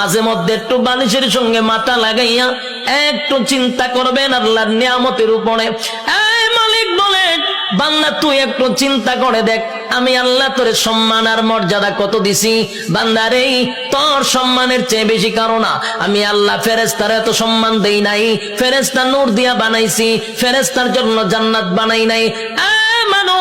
মাঝে মধ্যে একটু বালিশের সঙ্গে মাথা লাগাইয়া একটু চিন্তা করবেন আল্লাহর নিয়ামতের উপরে। এই মালিক বান্দা, তুই একটু চিন্তা করে দেখ, আমি আল্লাহ তোর সম্মান আর মর্যাদা কত দিছি? বান্দারে তোর সম্মানের চেয়ে বেশি কারণ আমি আল্লাহ ফেরেস্তার এত সম্মান দেই নাই। ফেরেস্তা নূর দিয়া বানাইছি। ফেরেস্তার জন্য জান্নাত বানাই নাই। এই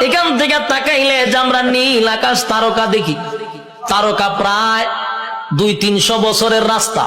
এখান থেকে তাকাইলে যে আমরা নীল আকাশ তারকা দেখি। তারকা প্রায় দুই তিনশো বছরের রাস্তা।